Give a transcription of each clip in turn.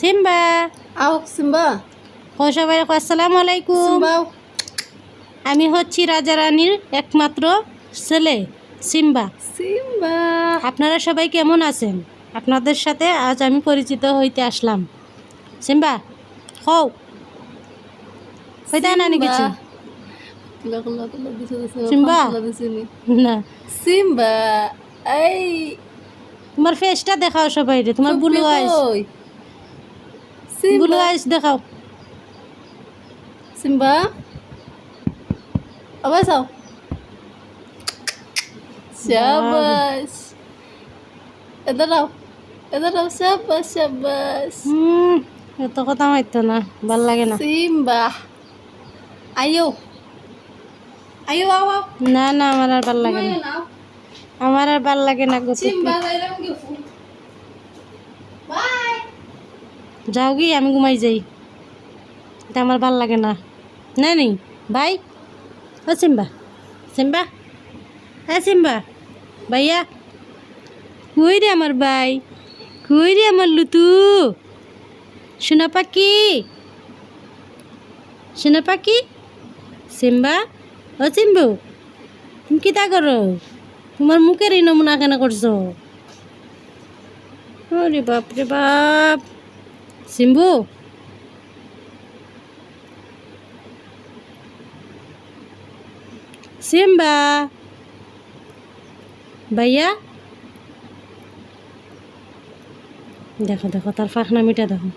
Simba. আও Simba. ও সবাই আসসালামু আলাইকুম। আমি হচ্ছি রাজা রানীর একমাত্র ছেলে সিম্বা। সিম্বা। আপনারা সবাই কেমন আছেন? আপনাদের সাথে আজ আমি পরিচিত হইতে আসলাম। সিম্বা হও। হইতে নানি কিছু? সিম্বা? না। সিম্বা এই তোমার ফেসটা দেখাও সবাই রে তোমার বুলু আইস সিম্বা আইস দেখাও সিম্বা আবার যাও শাবাশ এদার আও এদার আও শাবাশ শাবাশ হুম এত কথা মাইতো না ভালো লাগে না সিম্বা আয়ো আয়ো আও না না আমার আর ভালো লাগে না নাও আমার আর ভালো লাগে না গো সিম্বা যাও কি আমি ঘুমাই যাই। এটা আমার ভালো লাগে না। না, নেই। ভাই, ও সিম্বা সিম্বা হ্যাঁ সিম্বা, ভাইয়া, কই রে আমার ভাই? কই রে আমার লুতু? সোনা পাখি। সোনা পাখি। সিম্বা, ও সিম্বু, তুমি কী তা করো? তোমার মুখের এই নমুনা কেন করছ? ওরে বাপ রে বাপ। সিম্বু? সিম্বা? ভাইয়া? দেখো দেখো, তার ফাঁকনামিটা দেখো।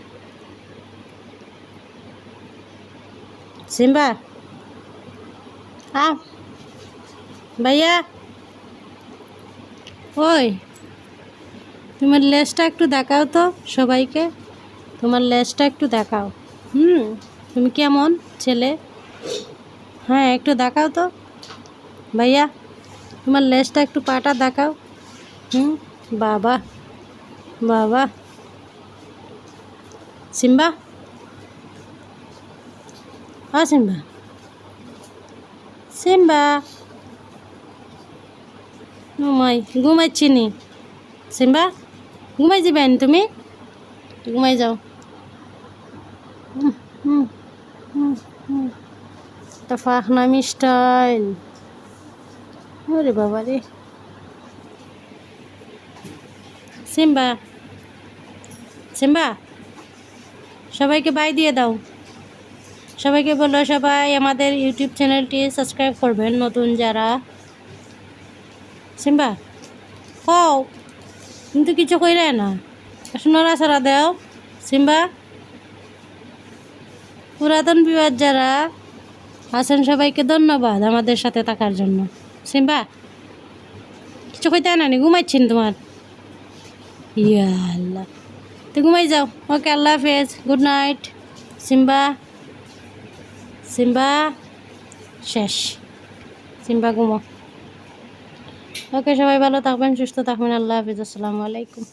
সিম্বা? আ ভাইয়া? ওই, তোমার লেজটা একটু দেখাও তো সবাইকে। তোমার লেজটা একটু দেখাও। হুম। তুমি কেমন ছেলে? হ্যাঁ একটু দেখাও তো। ভাইয়া তোমার লেজটা একটু পাটা দেখাও। হুম বাবা বাবা। সিম্বা? হ্যাঁ সিম্বা। সিম্বা। ঘুমাই ঘুমাচ্ছি নি। সিম্বা ঘুমাই যাবেন তুমি? ঘুমাই যাও। হুম। একটা ফাঁকনামি ওরে বাবা রে। সিম্বা। সিম্বা, সবাইকে বাই দিয়ে দাও। সবাইকে বলো সবাই আমাদের ইউটিউব চ্যানেলটি সাবস্ক্রাইব করবেন, নতুন যারা। সিম্বা কও কিন্তু কিছু কইরে না। একটু নড়াচড়া দেও সিম্বা, পুরাতন বিবাদ যারা আছেন সবাইকে ধন্যবাদ আমাদের সাথে থাকার জন্য। সিম্বা, কিছু কইতে না নি? ঘুমাচ্ছেন তোমার? ইয়া আল্লাহ। তো ঘুমাই যাও। ওকে, আল্লাহ হাফেজ। Good night. সিম্বা সিম্বা, শেষ। সিম্বা, ঘুমো। ওকে, সবাই ভালো থাকবেন, সুস্থ থাকবেন। আল্লাহ হাফিজ। আসসালামু আলাইকুম।